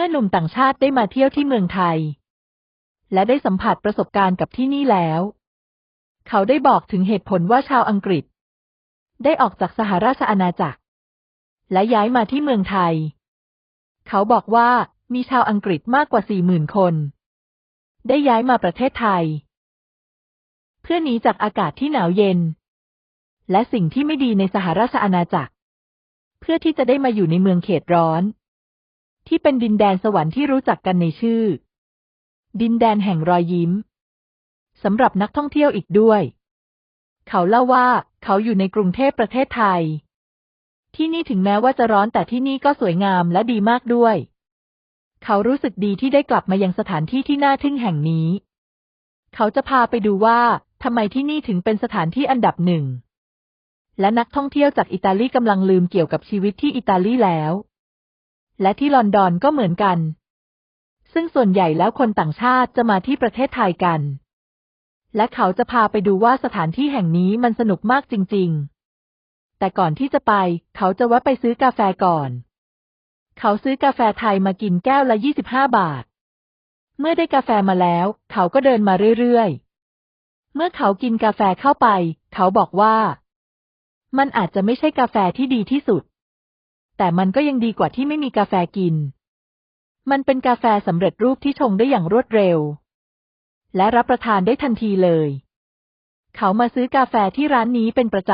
มื่อหนุ่มต่างชาติได้มาเที่ยวที่เมืองไทย และได้สัมผัสประสบการณ์กับที่นี่แล้ว เขาได้บอกถึงเหตุผลว่าชาวอังกฤษ ได้ออกจากสหราชอาณาจักร และย้ายมาที่เมืองไทย เขาบอกว่ามีชาวอังกฤษมากกว่าสี่หมื่นคน ได้ย้ายมาประเทศไทย เพื่อหนีจากอากาศที่หนาวเย็น และสิ่งที่ไม่ดีในสหราชอาณาจักร เพื่อที่จะได้มาอยู่ในเมืองเขตร้อน ที่เป็นดินแดนสวรรค์ที่รู้จักกันในชื่อ ดินแดนแห่งรอยยิ้มสำหรับนักท่องเที่ยวอีกด้วย เขาเล่าว่าเขาอยู่ในกรุงเทพประเทศไทย ที่นี่ถึงแม้ว่าจะร้อนแต่ที่นี่ก็สวยงามและดีมากด้วย เขารู้สึกดีที่ได้กลับมายังสถานที่ที่น่าทึ่งแห่งนี้ เขาจะพาไปดูว่าทำไมที่นี่ถึงเป็นสถานที่อันดับหนึ่ง และนักท่องเที่ยวจากอิตาลีกำลังลืมเกี่ยวกับชีวิตที่อิตาลีแล้ว และที่ลอนดอนก็เหมือนกัน ซึ่งส่วนใหญ่แล้วคนต่างชาติจะมาที่ประเทศไทยกัน และเขาจะพาไปดูว่าสถานที่แห่งนี้มันสนุกมากจริง ๆ แต่ก่อนที่จะไป เขาจะแวะไปซื้อกาแฟก่อน เขาซื้อกาแฟไทยมากินแก้วละ25บาท เมื่อได้กาแฟมาแล้ว เขาก็เดินมาเรื่อยๆ เมื่อเขากินกาแฟเข้าไป เขาบอกว่า มันอาจจะไม่ใช่กาแฟที่ดีที่สุด แต่มันก็ยังดีกว่าที่ไม่มีกาแฟกิน มันเป็นกาแฟสำเร็จรูปที่ชงได้อย่างรวดเร็ว และรับประทานได้ทันทีเลย เขามาซื้อกาแฟที่ร้านนี้เป็นประจ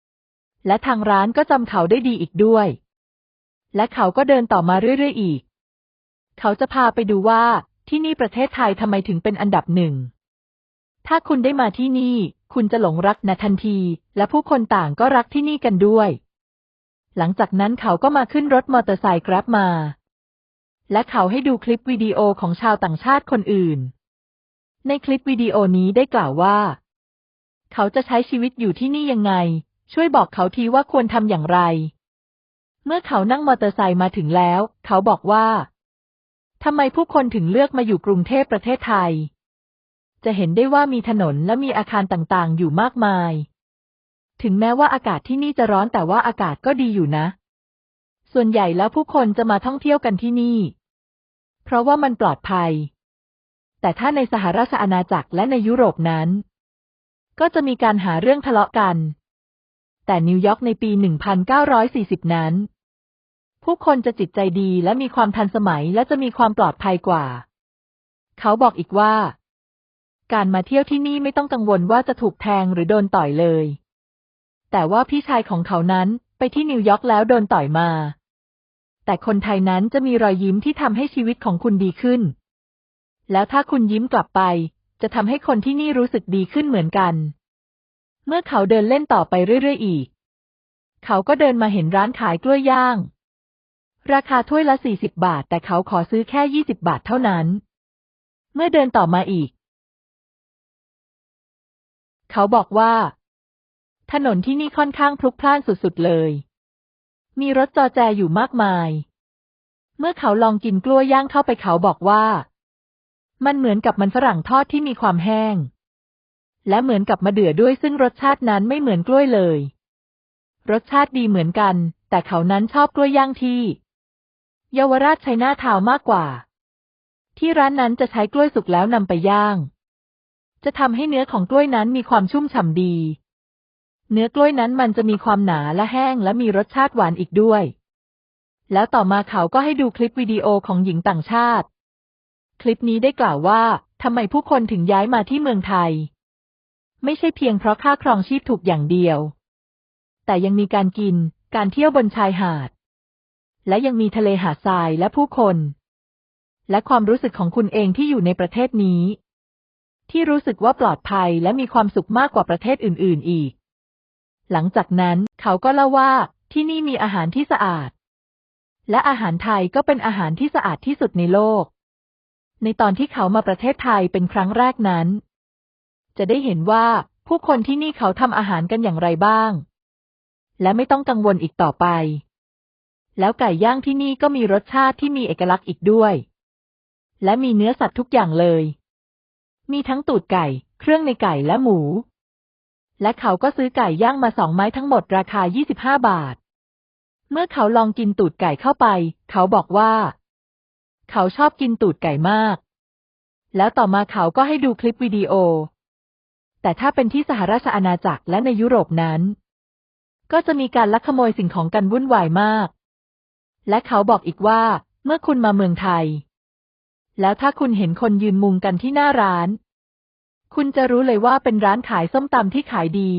ำ และทางร้านก็จำเขาได้ดีอีกด้วย และเขาก็เดินต่อมาเรื่อยๆอีก เขาจะพาไปดูว่าที่นี่ประเทศไทยทำไมถึงเป็นอันดับหนึ่ง ถ้าคุณได้มาที่นี่ คุณจะหลงรักนะทันที และผู้คนต่างก็รักที่นี่กันด้วย หลังจากนั้นเขาก็มาขึ้นรถมอเตอร์ไซค์กราฟมา และเขาให้ดูคลิปวิดีโอของชาวต่างชาติคนอื่น ในคลิปวิดีโอนี้ได้กล่าวว่า เขาจะใช้ชีวิตอยู่ที่นี่ยังไง ช่วยบอกเขาทีว่าควรทำอย่างไร เมื่อเขานั่งมอเตอร์ไซค์มาถึงแล้ว เขาบอกว่าทำไมผู้คนถึงเลือกมาอยู่กรุงเทพประเทศไทย จะเห็นได้ว่ามีถนนและมีอาคารต่างๆ อยู่มากมาย ถึงแม้ว่าอากาศที่นี่จะร้อนแต่ว่าอากาศก็ดีอยู่นะ ส่วนใหญ่แล้วผู้คนจะมาท่องเที่ยวกันที่นี่ เพราะว่ามันปลอดภัย แต่ถ้าในสหราชอาณาจักรและในยุโรปนั้น ก็จะมีการหาเรื่องทะเลาะกัน แต่นิวยอร์กในปี 1940 นั้น ผู้คนจะจิตใจดีและมีความทันสมัยและจะมีความปลอดภัยกว่า เขาบอกอีกว่าการมาเที่ยวที่นี่ไม่ต้องกังวลว่าจะถูกแทงหรือโดนต่อยเลย แต่ว่าพี่ชายของเขานั้นไปที่นิวยอร์กแล้วโดนต่อยมา แต่คนไทยนั้นจะมีรอยยิ้มที่ทำให้ชีวิตของคุณดีขึ้น แล้วถ้าคุณยิ้มกลับไป จะทำให้คนที่นี่รู้สึกดีขึ้นเหมือนกัน เมื่อเขาเดินเล่นต่อไปเรื่อยๆอีก เขาก็เดินมาเห็นร้านขายกล้วยย่าง ราคาถ้วยละสี่สิบบาท แต่เขาขอซื้อแค่ยี่สิบบาทเท่านั้น เมื่อเดินต่อมาอีก เขาบอกว่า ถนนที่นี่ค่อนข้างพลุกพล่านสุดๆเลย มีรถจอแจอยู่มากมาย เมื่อเขาลองกินกล้วยย่างเข้าไปเขาบอกว่า มันเหมือนกับมันฝรั่งทอดที่มีความแห้ง และเหมือนกับมะเดื่อด้วยซึ่งรสชาตินั้นไม่เหมือนกล้วยเลย รสชาติดีเหมือนกัน แต่เขานั้นชอบกล้วยย่างที่ เยาวราชชัยนาทาวมากกว่า ที่ร้านนั้นจะใช้กล้วยสุกแล้วนำไปย่าง จะทำให้เนื้อของกล้วยนั้นมีความชุ่มฉ่ำดี เนื้อกล้วยนั้นมันจะมีความหนาและแห้งและมีรสชาติหวานอีกด้วย แล้วต่อมาเขาก็ให้ดูคลิปวิดีโอของหญิงต่างชาติ คลิปนี้ได้กล่าวว่าทำไมผู้คนถึงย้ายมาที่เมืองไทย ไม่ใช่เพียงเพราะค่าครองชีพถูกอย่างเดียว แต่ยังมีการกิน การเที่ยวบนชายหาด และยังมีทะเลหาดทรายและผู้คน และความรู้สึกของคุณเองที่อยู่ในประเทศนี้ ที่รู้สึกว่าปลอดภัยและมีความสุขมากกว่าประเทศอื่น ๆ อีก หลังจากนั้นเขาก็เล่าว่าที่นี่มีอาหารที่สะอาด และอาหารไทยก็เป็นอาหารที่สะอาดที่สุดในโลก ในตอนที่เขามาประเทศไทยเป็นครั้งแรกนั้น จะได้เห็นว่าผู้คนที่นี่เขาทำอาหารกันอย่างไรบ้าง และไม่ต้องกังวลอีกต่อไป แล้วไก่ย่างที่นี่ก็มีรสชาติที่มีเอกลักษณ์อีกด้วย และมีเนื้อสัตว์ทุกอย่างเลย มีทั้งตูดไก่ เครื่องในไก่และหมู และเขาก็ซื้อไก่ย่างมาสองไม้ทั้งหมดราคา 25 บาท เมื่อเขาลองกินตูดไก่เข้าไป เขาบอกว่า เขาชอบกินตูดไก่มาก แล้วต่อมาเขาก็ให้ดูคลิปวิดีโอ แต่ถ้าเป็นที่สหราชอาณาจักรและในยุโรปนั้น ก็จะมีการลักขโมยสิ่งของกันวุ่นวายมาก และเขาบอกอีกว่า เมื่อคุณมาเมืองไทย แล้วถ้าคุณเห็นคนยืนมุงกันที่หน้าร้าน คุณจะรู้เลยว่าเป็นร้านขายส้มตำที่ขายดี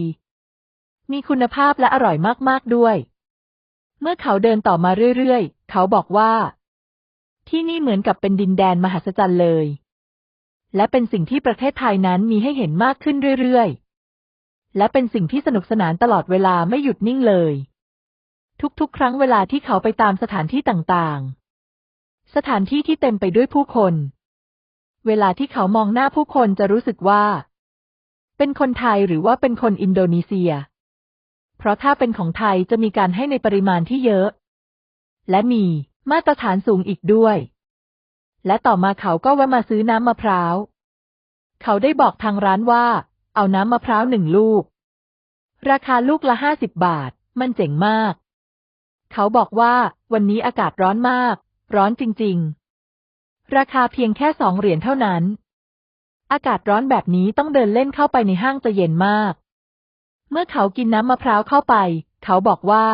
มีคุณภาพและอร่อยมากๆด้วย เมื่อเขาเดินต่อมาเรื่อยๆ เขาบอกว่า ที่นี่เหมือนกับเป็นดินแดนมหัศจรรย์เลย และเป็นสิ่งที่ประเทศไทยนั้นมีให้เห็นมากขึ้นเรื่อยๆ และเป็นสิ่งที่สนุกสนานตลอดเวลาไม่หยุดนิ่งเลย ทุกๆ ครั้งเวลาที่เขาไปตามสถานที่ต่างๆ สถานที่ที่เต็มไปด้วยผู้คน เวลาที่เขามองหน้าผู้คนจะรู้สึกว่า เป็นคนไทยหรือว่าเป็นคนอินโดนีเซีย เพราะถ้าเป็นของไทยจะมีการให้ในปริมาณที่เยอะ และมีมาตรฐานสูงอีกด้วย และต่อมาเขาก็แวะมาซื้อน้ำมะพร้าว เขาได้บอกทางร้านว่า เอาน้ำมะพร้าวหนึ่งลูก ราคาลูกละห้าสิบบาท มันเจ๋งมาก เขาบอกว่าวันนี้อากาศร้อนมาก ร้อนจริง ๆ ราคาเพียงแค่สองเหรียญเท่านั้น อากาศร้อนแบบนี้ต้องเดินเล่นเข้าไปในห้างจะเย็นมาก เมื่อเขากินน้ำมะพร้าวเข้าไป เขาบอกว่า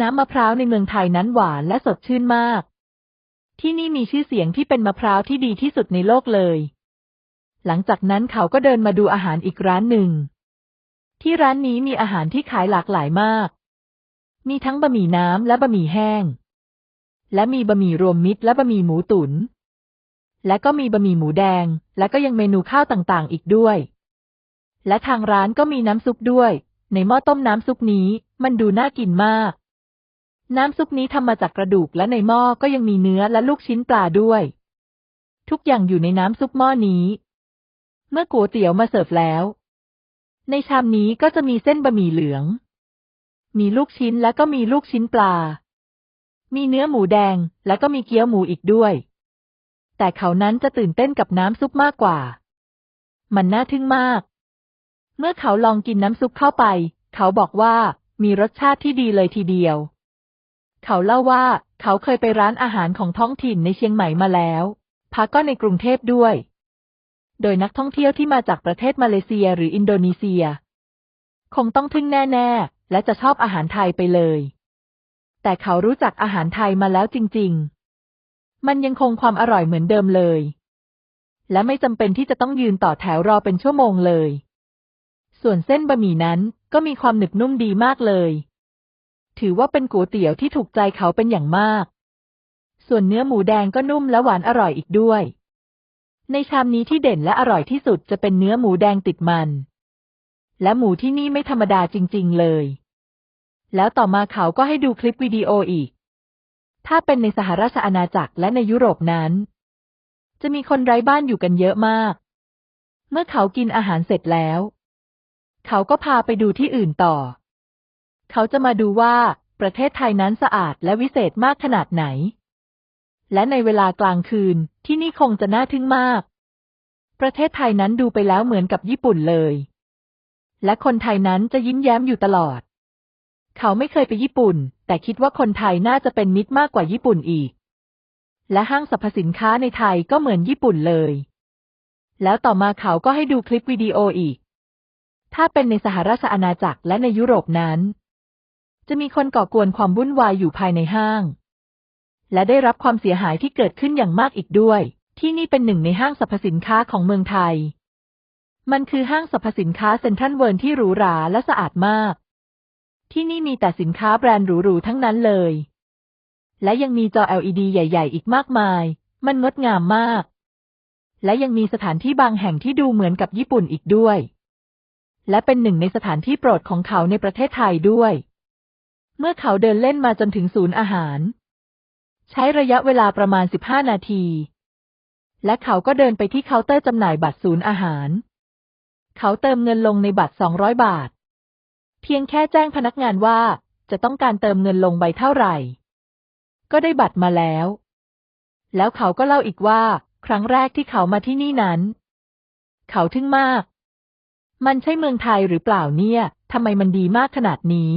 น้ำมะพร้าวในเมืองไทยนั้นหวานและสดชื่นมาก ที่นี่มีชื่อเสียงที่เป็นมะพร้าวที่ดีที่สุดในโลกเลย หลังจากนั้นเขาก็เดินมาดูอาหารอีกร้านหนึ่ง ที่ร้านนี้มีอาหารที่ขายหลากหลายมาก มีทั้งบะหมี่น้ำและบะหมี่แห้ง และมีบะหมี่รวมมิตรและบะหมี่หมูตุน๋น และก็มีบะหมี่หมูแดง และก็ยังเมนูข้าวต่างๆ อีกด้วย และทางร้านก็มีน้ำซุปด้วย ในหม้อต้มน้ำซุปนี้มันดูน่ากินมาก น้ำซุปนี้ทำมาจากกระดูกและในหม้อก็ยังมีเนื้อและลูกชิ้นปลาด้วย ทุกอย่างอยู่ในน้ำซุปหม้อนี้ เมื่อก๋วยเตี๋ยวมาเสิร์ฟแล้ว ในชามนี้ก็จะมีเส้นบะหมี่เหลือง มีลูกชิ้นและก็มีลูกชิ้นปลา มีเนื้อหมูแดง และก็มีเกี๊ยวหมูอีกด้วย แต่เขานั้นจะตื่นเต้นกับน้ำซุปมากกว่า มันน่าทึ่งมาก เมื่อเขาลองกินน้ำซุปเข้าไป เขาบอกว่ามีรสชาติที่ดีเลยทีเดียว เขาเล่าว่าเขาเคยไปร้านอาหารของท้องถิ่นในเชียงใหม่มาแล้วพักก็ในกรุงเทพด้วย โดยนักท่องเที่ยวที่มาจากประเทศมาเลเซียหรืออินโดนีเซีย คงต้องทึ่งแน่ ๆ และจะชอบอาหารไทยไปเลย แต่เขารู้จักอาหารไทยมาแล้วจริง ๆ มันยังคงความอร่อยเหมือนเดิมเลย และไม่จำเป็นที่จะต้องยืนต่อแถวรอเป็นชั่วโมงเลย ส่วนเส้นบะหมี่นั้นก็มีความหนึบนุ่มดีมากเลย ถือว่าเป็นก๋วยเตี๋ยวที่ถูกใจเขาเป็นอย่างมาก ส่วนเนื้อหมูแดงก็นุ่มและหวานอร่อยอีกด้วย ในชามนี้ที่เด่นและอร่อยที่สุดจะเป็นเนื้อหมูแดงติดมัน และหมูที่นี่ไม่ธรรมดาจริง ๆ เลย แล้วต่อมาเขาก็ให้ดูคลิปวิดีโออีก ถ้าเป็นในสหราชอาณาจักรและในยุโรปนั้น จะมีคนไร้บ้านอยู่กันเยอะมาก เมื่อเขากินอาหารเสร็จแล้ว เขาก็พาไปดูที่อื่นต่อ เขาจะมาดูว่าประเทศไทยนั้นสะอาดและวิเศษมากขนาดไหน และในเวลากลางคืนที่นี่คงจะน่าทึ่งมาก ประเทศไทยนั้นดูไปแล้วเหมือนกับญี่ปุ่นเลย และคนไทยนั้นจะยิ้มแย้มอยู่ตลอด เขาไม่เคยไปญี่ปุ่น แต่คิดว่าคนไทยน่าจะเป็นมิตรมากกว่าญี่ปุ่นอีก และห้างสรรพสินค้าในไทยก็เหมือนญี่ปุ่นเลย แล้วต่อมาเขาก็ให้ดูคลิปวิดีโออีก ถ้าเป็นในสหราชอาณาจักรและในยุโรปนั้น จะมีคนก่อกวนความวุ่นวายอยู่ภายในห้าง และได้รับความเสียหายที่เกิดขึ้นอย่างมากอีกด้วย ที่นี่เป็นหนึ่งในห้างสรรพสินค้าของเมืองไทยมันคือห้างสรรพสินค้าเซ็นทรัลเวิร์ที่หรูหราและสะอาดมาก ที่นี่มีแต่สินค้าแบรนด์หรูๆทั้งนั้นเลย และยังมีจอ LED ใหญ่ ๆ อีกมากมาย มันงดงามมาก และยังมีสถานที่บางแห่งที่ดูเหมือนกับญี่ปุ่นอีกด้วย และเป็นหนึ่งในสถานที่โปรดของเขาในประเทศไทยด้วย เมื่อเขาเดินเล่นมาจนถึงศูนย์อาหาร ใช้ระยะเวลาประมาณ 15 นาที และเขาก็เดินไปที่เคาน์เตอร์จำหน่ายบัตรศูนย์อาหาร เขาเติมเงินลงในบัตร 200 บาท เพียงแค่แจ้งพนักงานว่าจะต้องการเติมเงินลงใบเท่าไหร่ ก็ได้บัตรมาแล้ว แล้วเขาก็เล่าอีกว่า ครั้งแรกที่เขามาที่นี่นั้น เขาทึ่งมาก มันใช่เมืองไทยหรือเปล่าเนี่ยทำไมมันดีมากขนาดนี้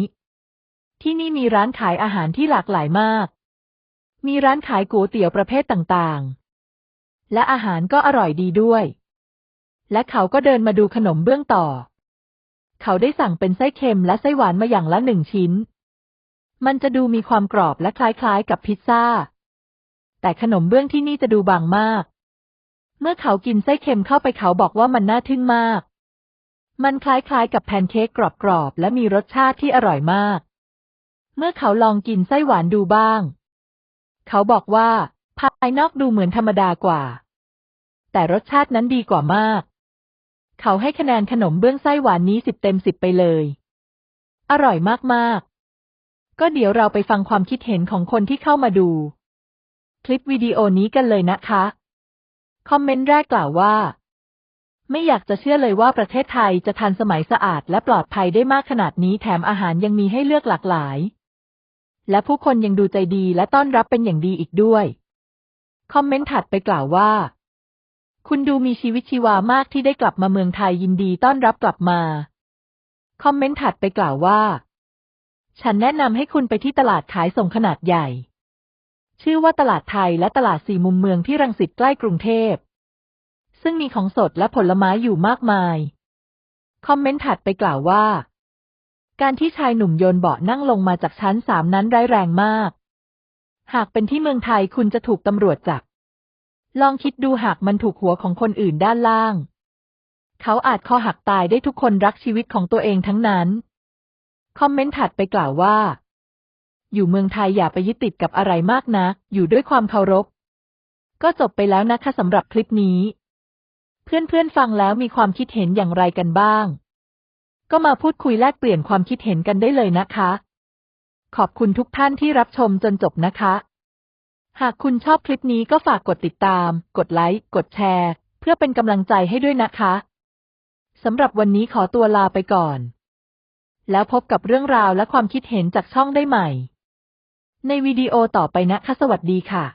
ที่นี่มีร้านขายอาหารที่หลากหลายมากมมีร้านขายก๋วยเตี๋ยวประเภทต่างๆ และอาหารก็อร่อยดีด้วย และเขาก็เดินมาดูขนมเบื้องต่อ เขาได้สั่งเป็นไส้เค็มและไส้หวานมาอย่างละหนึ่งชิ้น มันจะดูมีความกรอบและคล้ายๆกับพิซซ่า แต่ขนมเบื้องที่นี่จะดูบางมาก เมื่อเขากินไส้เค็มเข้าไปเขาบอกว่ามันน่าทึ่งมาก มันคล้ายๆกับแพนเค้กกรอบๆและมีรสชาติที่อร่อยมาก เมื่อเขาลองกินไส้หวานดูบ้าง เขาบอกว่าภายนอกดูเหมือนธรรมดากว่า แต่รสชาตินั้นดีกว่ามาก เขาให้คะแนนขนมเบื้องไส้หวานนี้สิบเต็มสิบไปเลย อร่อยมากๆ ก็เดี๋ยวเราไปฟังความคิดเห็นของคนที่เข้ามาดู คลิปวิดีโอนี้กันเลยนะคะ คอมเมนต์แรกกล่าวว่า ไม่อยากจะเชื่อเลยว่าประเทศไทยจะทันสมัยสะอาดและปลอดภัยได้มากขนาดนี้แถมอาหารยังมีให้เลือกหลากหลาย และผู้คนยังดูใจดีและต้อนรับเป็นอย่างดีอีกด้วย คอมเมนต์ถัดไปกล่าวว่า คุณดูมีชีวิตชีวามากที่ได้กลับมาเมืองไทยยินดีต้อนรับกลับมา คอมเมนต์ถัดไปกล่าวว่า ฉันแนะนำให้คุณไปที่ตลาดขายส่งขนาดใหญ่ ชื่อว่าตลาดไทยและตลาดสี่มุมเมืองที่รังสิตใกล้กรุงเทพ ซึ่งมีของสดและผลไม้อยู่มากมาย คอมเมนต์ถัดไปกล่าวว่า การที่ชายหนุ่มโยนเบาะนั่งลงมาจากชั้นสามนั้นร้ายแรงมาก หากเป็นที่เมืองไทยคุณจะถูกตำรวจจับ ลองคิดดูหากมันถูกหัวของคนอื่นด้านล่าง เขาอาจคอหักตายได้ทุกคนรักชีวิตของตัวเองทั้งนั้น คอมเมนต์ถัดไปกล่าวว่า อยู่เมืองไทยอย่าไปยึดติดกับอะไรมากนะ อยู่ด้วยความเคารพ ก็จบไปแล้วนะคะสำหรับคลิปนี้ เพื่อนๆฟังแล้วมีความคิดเห็นอย่างไรกันบ้าง ก็มาพูดคุยแลกเปลี่ยนความคิดเห็นกันได้เลยนะคะ ขอบคุณทุกท่านที่รับชมจนจบนะคะ หากคุณชอบคลิปนี้ก็ฝากกดติดตาม กดไลค์ กดแชร์ เพื่อเป็นกำลังใจให้ด้วยนะคะ สำหรับวันนี้ขอตัวลาไปก่อน แล้วพบกับเรื่องราวและความคิดเห็นจากช่องได้ใหม่ ในวิดีโอต่อไปนะคะ สวัสดีค่ะ